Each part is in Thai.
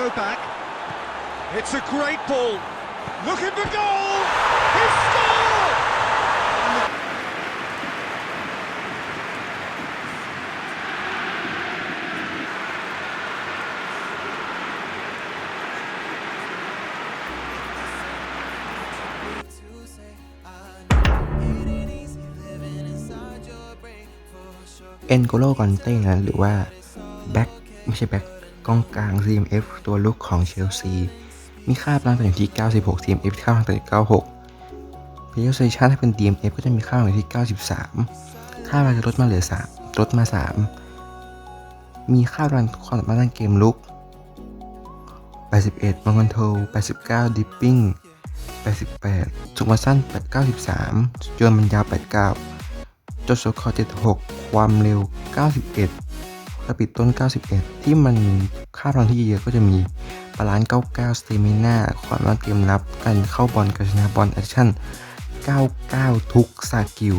go back. It's a great ball. Looking for goal. He scored. e n นโกโลกอนเต้นั้นหรือว่าแบ็คไม่ใช่แบ็ค กองกลาง CMF ตัวลุกของเชลซี มีค่าพลังต่ออยู่ที่ 96 CMF ค่าพลังต่ออยู่96เพย์เซชันถ้าเป็น DMF ก็จะมีค่าพลังอยู่ที่ 93 ค่าพลังจะลดมาเหลือ 3 ลดมา 3 มีค่าพลังความสามารถทางเกมลุก 81มังกรโท89ดิปปิ้ง88 สุขมาสั้น893 จวนมันยาว 89 จดสกอร์76 ความเร็ว 91 สปีดต้น 91 ที่มันค่าพลังที่เยอะก็จะมีบาลานซ์99 สเตมิน่าความรันเกมรับการเข้าบอลการชนะบอลแอคชั่น 99 ทุกสกิล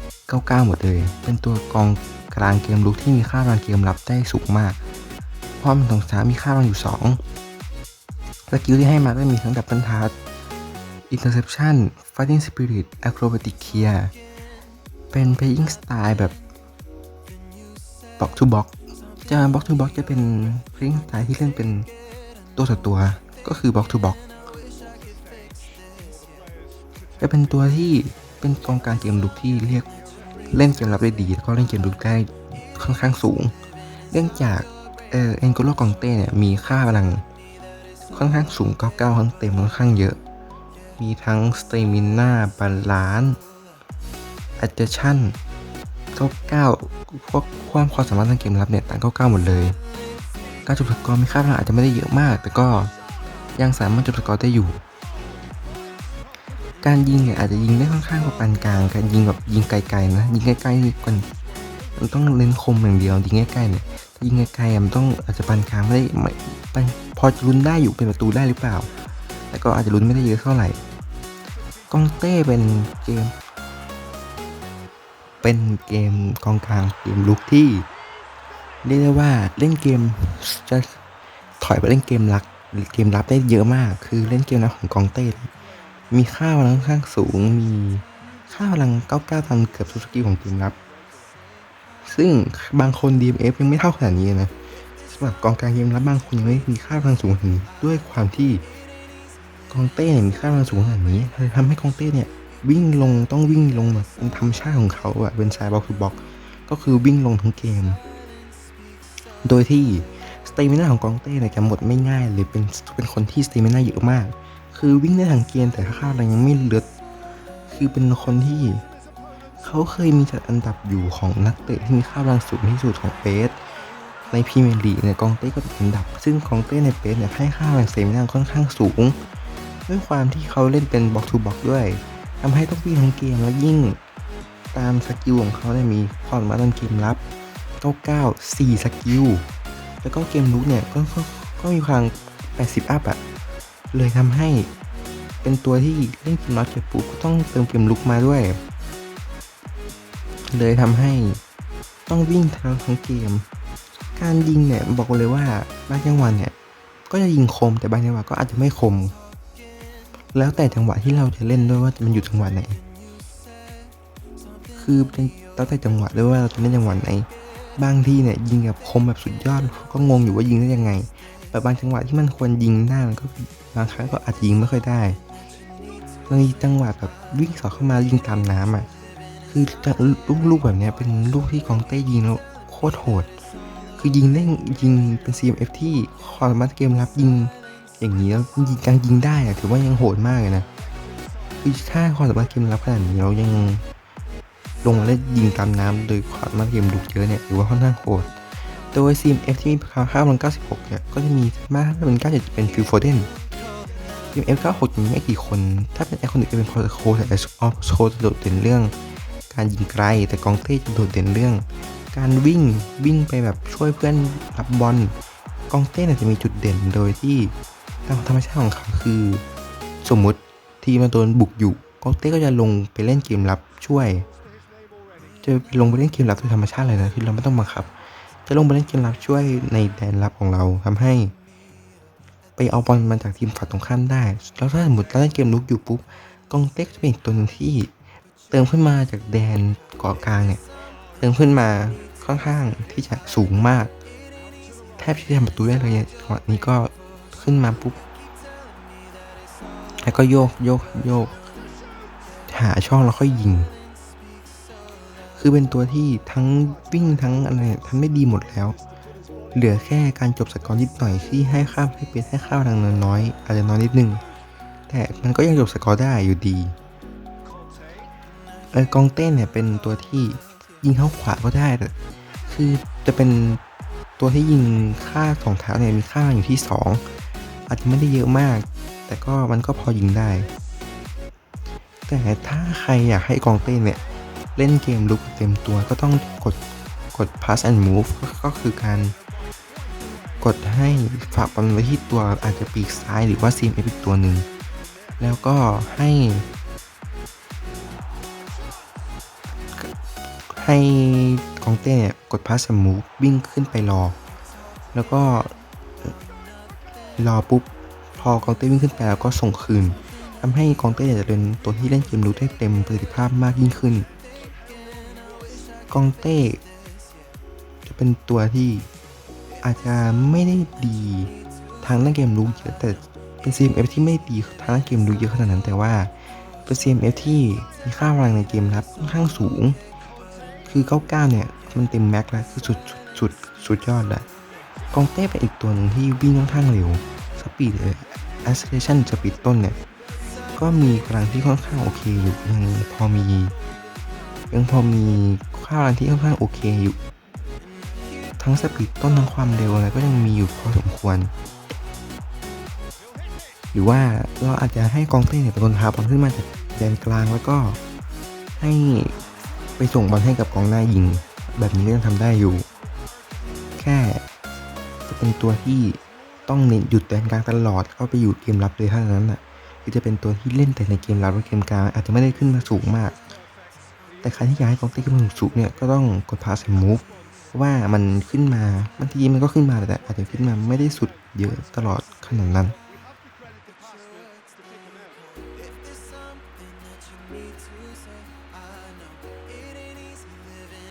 99 หมดเลย เป็นตัวกองกลางเกมลุกที่มีค่าพลังเกมรับได้สูงมากเพราะมันตรงสามมีค่าพลังอยู่ 2 สกิลที่ให้มาก็มีทั้งดับเบิลทัช interception fighting spirit acrobatic clear เป็น playing style แบบ box to box จะ box to box จะเป็น playing style ที่เล่นเป็นตัวต่อตัวก็คือ box to box จะเป็นตัวที่เป็นกองกางเกมลุกที่เรียกเล่นเกมรับได้ดีแล้วก็เล่นเกมลุกได้ค่อนข้างสูง เนื่องจากเออเอ็นโกโลกองเต้เนี่ยมีค่าพลังค่อนข้างสูง 99 ทั้งเต็มค่อนข้างเยอะ มีทั้งสเตมิน่าบาลานซ์ addition 99พวกความความสามารถทางเกมรับเนี่ยต่าง99หมดเลย การจบสกอร์มีค่าพลังอาจจะไม่ได้เยอะมาก แต่ก็ยังสามารถจบสกอร์ได้อยู่ การยิงเนี่ยอาจจะยิงได้ค่อนข้างกว่าปานกลาง การยิงแบบยิงไกลๆนะยิงใกล้ๆนี่มันมันต้องเน้นคมอย่างเดียวยิงใกล้ๆเนี่ยถ้ายิงไกลๆมันต้องอาจจะปานกลางไม่ได้ไม่พอจะลุ้นได้อยู่เป็นประตูได้หรือเปล่า แต่ก็อาจจะลุ้นไม่ได้เยอะเท่าไหร่กองเต้เป็นเกม เป็นเกมกองกลางเกมลุกที่เรียกได้ว่าเล่นเกมจะถอยไปเล่นเกมรักเกมรับได้เยอะมาก คือเล่นเกมรับของกองเต้มีค่าพลังค่อนข้างสูงมีค่าพลัง99ตามเกือบทุกสกิลของเกมรับ ซึ่งบางคน DMF ยังไม่เท่าขนาดนี้นะสำหรับกองกลางเกมรับบางคนยังไม่มีค่าพลังสูงขนาดนี้ด้วยความที่กองเต้เนี่ยมีค่าพลังสูงขนาดนี้เลยทำให้กองเต้เนี่ย วิ่งลงต้องวิ่งลงแบบเป็นธรรมชาติของเขาอะเป็นสายบ็อกทูบล็อกก็คือวิ่งลงทั้งเกม โดยที่สเตมินาของกองเต้เนี่ยจะหมดไม่ง่ายเลยเป็นเป็นคนที่สเตมินาเยอะมาก คือวิ่งได้ทั้งเกมแต่ค่าอะไรยังไม่เลือดคือเป็นคนที่เขาเคยมีจัดอันดับอยู่ของนักเตะที่มีค่าพลังสูงที่สุดของเปสในพรีเมียร์ลีกเนี่ยกองเต้ก็ติดอันดับ ซึ่งกองเต้ในเปสเนี่ยให้ค่าพลังสเตมินาค่อนข้างสูง ด้วยความที่เขาเล่นเป็นบ็อกทูบล็อกด้วย ทำให้ต้องวิ่งทั้งเกมแล้วยิ่งตามสกิลของเขาเนี่ยมีความสามารถทางเกมรับ 99 4 สกิล แล้วก็เกมลุกเนี่ยก็ก็ก็มีความ80 อัพอะเลยทำให้เป็นตัวที่เล่นเกมรับเก็บปุ๊บก็ต้องเติมเกมลุกมาด้วย เลยทำให้ต้องวิ่งทั้งทั้งเกม การยิงเนี่ยบอกเลยว่าบางจังหวะเนี่ยก็จะยิงคมแต่บางจังหวะก็อาจจะไม่คม แล้วแต่จังหวะที่เราจะเล่นด้วยว่ามันอยู่จังหวะไหน คือเป็นแล้วแต่จังหวะด้วยว่าเราจะเล่นจังหวะไหน บางทีเนี่ยยิงแบบคมแบบสุดยอดก็งงอยู่ว่ายิงได้ยังไง แต่บางจังหวะที่มันควรยิงได้มันก็บางครั้งก็อาจยิงไม่ค่อยได้บางจังหวะแบบวิ่งสอดเข้ามายิงตามน้ำอะ คือลูกลูกแบบเนี้ยเป็นลูกที่กองเต้ยิงแล้วโคตรโหด คือยิงเล่นยิงเป็น CMF ที่ความสามารถเกมรับยิง อย่างนี้แล้วยิงการยิงได้อะถือว่ายังโหดมากเลยนะคือถ้าความสามารถเกมรับขนาดนี้เรายังลงมาเล่นยิงตามน้ำโดยความสามารถเกมลุกเยอะเนี่ยถือว่าค่อนข้างโหดโดย CMF ที่มีค่าค่ามัน96 เนี่ย ก็จะมีมากถ้าเป็น 97จะเป็นฟิลโฟเดน CMF 96จะมีไม่กี่คน ถ้าเป็นไอคอนิกจะเป็นพอโคแต่ไอออฟโคจะโดดเด่นเรื่อง การยิงไกล แต่กองเต้จะโดดเด่นเรื่อง การวิ่งวิ่งไปแบบช่วยเพื่อนรับบอล กองเต้เนี่ยจะมีจุดเด่นโดยที่ ตามธรรมชาติของเขาคือ สมมุติทีมมาโดนบุกอยู่กองเต้ก็จะลงไปเล่นเกมรับช่วย จะลงไปเล่นเกมรับโดยธรรมชาติเลยนะคือเราไม่ต้องบังคับ จะลงไปเล่นเกมรับช่วยในแดนรับของเราทำให้ ไปเอาบอลมาจากทีมฝั่งตรงข้ามได้ แล้วถ้าสมมติเราเล่นเกมลุกอยู่ปุ๊บกองเต็กจะเป็นอีกตัวหนึ่งที่ เติมขึ้นมาจากแดนเกาะกลางเนี่ยเติมขึ้นมาค่อนข้างที่จะสูงมาก แทบที่จะทำประตูได้เลยจังหวะนี้ก็ ขึ้นมาปุ๊บ แล้วก็โยกโยกโยก หาช่องแล้วค่อยยิง คือเป็นตัวที่ทั้งวิ่งทั้งอะไรเนี่ยทำได้ดีหมดแล้ว เหลือแค่การจบสกอร์นิดหน่อยที่ให้ข้ามให้เป็นให้ข้าวทางน้อยอาจจะน้อยนิดนึง แต่มันก็ยังจบสกอร์ได้อยู่ดีเออกองเต้นเนี่ยเป็นตัวที่ยิงเข้าขวาก็ได้แต่คือจะเป็นตัวที่ยิงค่าสองเท้าเนี่ยมีค่าอยู่ที่ 2 อาจจะไม่ได้เยอะมาก แต่ก็มันก็พอยิงได้ แต่ถ้าใครอยากให้กองเต้นเนี่ย เล่นเกมลุกเต็มตัวก็ต้องกดกด pass and move ก็ก็คือการกดให้ฝากบอลไว้ที่ตัวอาจจะปีกซ้ายหรือว่า CMF อีกตัวหนึ่ง แล้วก็ให้ ให้กองเต้เนี่ยกดพาสมูฟวิ่งขึ้นไปรอ แล้วก็ รอปุ๊บ พอกองเต้วิ่งขึ้นไปแล้วก็ส่งคืนทำให้กองเต้จะเป็นตัวที่เล่นเกมรู้ได้เต็มประสิทธิภาพมากยิ่งขึ้น กองเต้จะเป็นตัวที่อาจจะไม่ได้ดีทางด้านเกมรู้เยอะแต่เป็น CMF ที่ไม่ดีทางด้านเกมรู้เยอะขนาดนั้นแต่ว่าเป็น CMF ที่มีค่าพลังในเกมรับค่อนข้างสูง คือ 99 เนี่ย มันเต็มแม็กแล้วคือสุดสุดสุดสุดยอดแล้ว กองเต้เป็นอีกตัวหนึ่งที่วิ่งค่อนข้างเร็ว สปีดเอ่อ acceleration สปีดต้นเนี่ย ก็มีพลังที่ค่อนข้างโอเคอยู่ ยังพอมี ยังพอมีค่าพลังที่ค่อนข้างโอเคอยู่ ทั้งสปีดต้นทั้งความเร็วอะไรก็ยังมีอยู่พอสมควร หรือว่าเราอาจจะให้กองเต้เนี่ยเป็นคนพาบอลขึ้นมาจากแดนกลางแล้วก็ให้ไปส่งบอลให้กับกองหน้ายิง แบบนี้ก็ยังทำได้อยู่ แค่ เป็นตัวที่ต้องเน้นหยุดแดนกลางตลอดเข้าไปอยู่เกมรับเลยเท่านั้นอะคือจะเป็นตัวที่เล่นแต่ในเกมรับและเกมกลางอาจจะไม่ได้ขึ้นมาสูงมาก แต่ใครที่อยากให้กองเต้ขึ้นมาสูงเนี่ยก็ต้องกดพาสมูฟว่ามันขึ้นมาบางทีมันก็ขึ้นมาแต่อาจจะขึ้นมาไม่ได้สุดเยอะตลอดขนาดนั้น